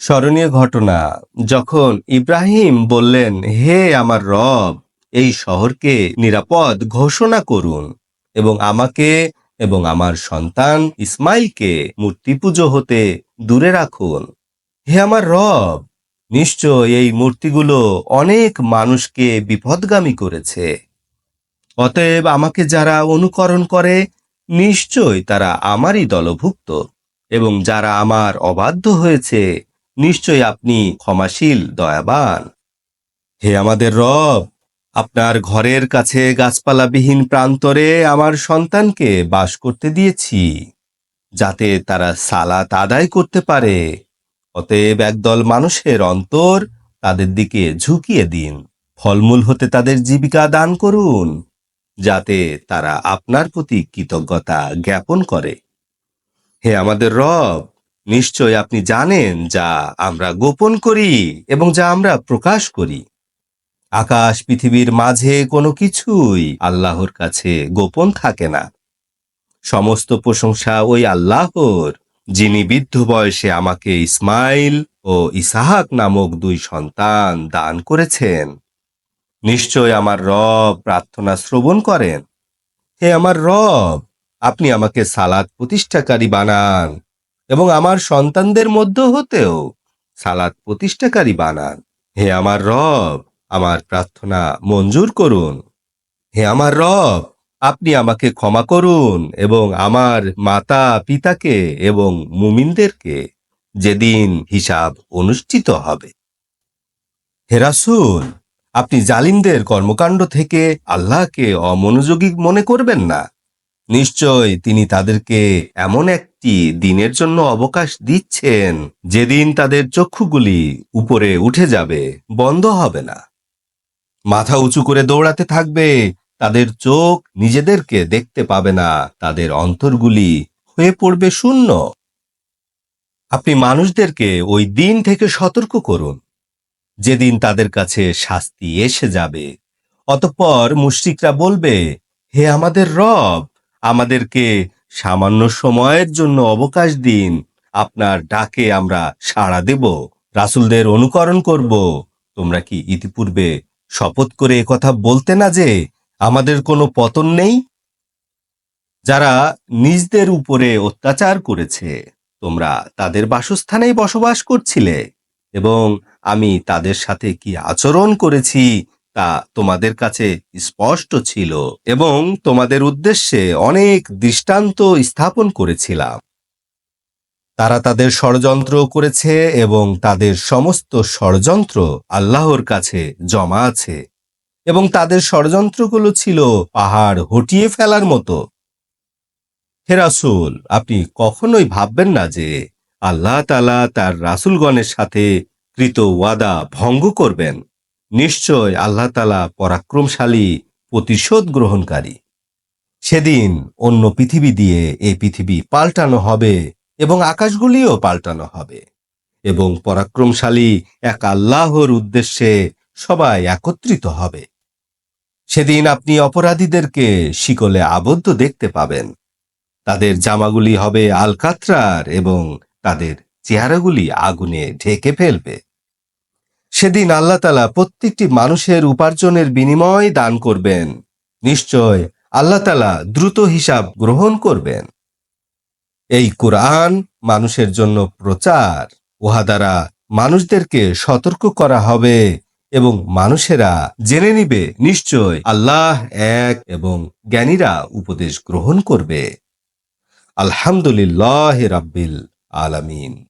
স্মরণীয় ঘটনা, যখন ইব্রাহিম বললেন, হে আমার রব, এই শহরকে নিরাপদ ঘোষণা করুন এবং আমাকে এবং আমার সন্তান ইসমাইলকে মূর্তি পুজো হতে দূরে রাখুন। হে আমার রব, নিশ্চয় এই মূর্তিগুলো অনেক মানুষকে বিপদগামী করেছে। অতএব আমাকে যারা অনুকরণ করে, নিশ্চয় তারা আমারই দলভুক্ত এবং যারা আমার অবাধ্য হয়েছে নিশ্চয় আপনি ক্ষমাশীল, দয়াবান। হে আমাদের রব, আপনার ঘরের কাছে গাছপালাবিহীন প্রান্তরে আমার সন্তানকে বাস করতে দিয়েছি, যাতে তারা সালাত আদায় করতে পারে। অতএব একদল মানুষের অন্তর তাদের দিকে ঝুঁকিয়ে দিন। ফলমূল হতে তাদের জীবিকা দান করুন, যাতে তারা আপনার প্রতি কৃতজ্ঞতা জ্ঞাপন করে। হে আমাদের রব নিশ্চয় আপনি জানেন যা আমরা গোপন করি এবং যা আমরা প্রকাশ করি। আকাশ পৃথিবীর মাঝে কোনো কিছুই আল্লাহর কাছে গোপন থাকে না। সমস্ত প্রশংসা ওই আল্লাহর, যিনি বৃদ্ধ বয়সে আমাকে ইসমাইল ও ইসাহাক নামক দুই সন্তান দান করেছেন। নিশ্চয় আমার রব প্রার্থনা শ্রবণ করেন। হে আমার রব, আপনি আমাকে সালাদ প্রতিষ্ঠাকারী বানান। এবং আমার সন্তানদের মধ্য হতেও সালাদ প্রতিষ্ঠাকারী বানান। হে আমার রব, আমার প্রার্থনা মঞ্জুর করুন। হে আমার রব, আপনি আমাকে ক্ষমা করুন এবং আমার মাতা পিতাকে এবং মুমিনদেরকে যেদিন হিসাব অনুষ্ঠিত হবে। হে রাসূল, আপনি জালিমদের কর্মকাণ্ড থেকে আল্লাহকে অমনোযোগী মনে করবেন না। নিশ্চয় তিনি তাদেরকে এমন একটি দিনের জন্য অবকাশ দিচ্ছেন, যেদিন তাদের চক্ষুগুলি উপরে উঠে যাবে, বন্ধ হবে না। মাথা উঁচু করে দৌড়াতে থাকবে, তাদের চোখ নিজেদেরকে দেখতে পাবে না, তাদের অন্তরগুলি হয়ে পড়বে শূন্য। আপনি মানুষদেরকে ওই দিন থেকে সতর্ক করুন। যেদিন তাদের কাছে শাস্তি এসে যাবে, অতঃপর মুশরিকরা বলবে, হে আমাদের রব আমাদেরকে সামান্য সময়ের জন্য অবকাশ দিন। আপনার ডাকে আমরা সাড়া দেব। রাসূলদের অনুকরণ করব। তোমরা কি ইতিপূর্বে শপথ করে কথা বলতে না যে আমাদের কোনো পতন নেই? যারা নিজদের উপরে অত্যাচার করেছে, তোমরা তাদের বাসস্থানেই বসবাস করছিলে এবং আমি তাদের সাথে কি আচরণ করেছি তা তোমাদের কাছে স্পষ্ট ছিল এবং তোমাদের উদ্দেশ্যে অনেক দৃষ্টান্ত স্থাপন করেছিলাম। তারা তাদের ষড়যন্ত্র করেছে এবং তাদের সমস্ত ষড়যন্ত্র আল্লাহর কাছে জমা আছে এবং তাদের ষড়যন্ত্রগুলো ছিল পাহাড় হটিয়ে ফেলার মতো। হে রাসূল, আপনি কখনোই ভাববেন না যে আল্লাহ তালা তার রাসূলগণের সাথে কৃত ওয়াদা ভঙ্গ করবেন। নিশ্চয় আল্লাহ তালা পরাক্রমশালী প্রতিশোধ গ্রহণকারী। সেদিন অন্য পৃথিবী দিয়ে এই পৃথিবী পাল্টানো হবে এবং আকাশগুলিও পাল্টানো হবে এবং পরাক্রমশালী এক আল্লাহর উদ্দেশ্যে সবাই একত্রিত হবে। সেদিন আপনি অপরাধীদেরকে শিকলে আবদ্ধ দেখতে পাবেন। তাদের জামাগুলি হবে আলকাত্রার এবং তাদের চেহারাগুলি আগুনে ঢেকে ফেলবে। সেদিন আল্লাহ তালা প্রত্যেকটি মানুষের উপার্জনের বিনিময় দান করবেন। নিশ্চয় আল্লাহ তালা দ্রুত হিসাব গ্রহণ করবেন। এই কোরআন মানুষের জন্য প্রচার। উহা দ্বারা মানুষদেরকে সতর্ক করা হবে এবং মানুষেরা জেনে নিবে, নিশ্চয় আল্লাহ এক এবং জ্ঞানীরা উপদেশ গ্রহণ করবে। আলহামদুলিল্লাহ রাব্বিল আলামিন।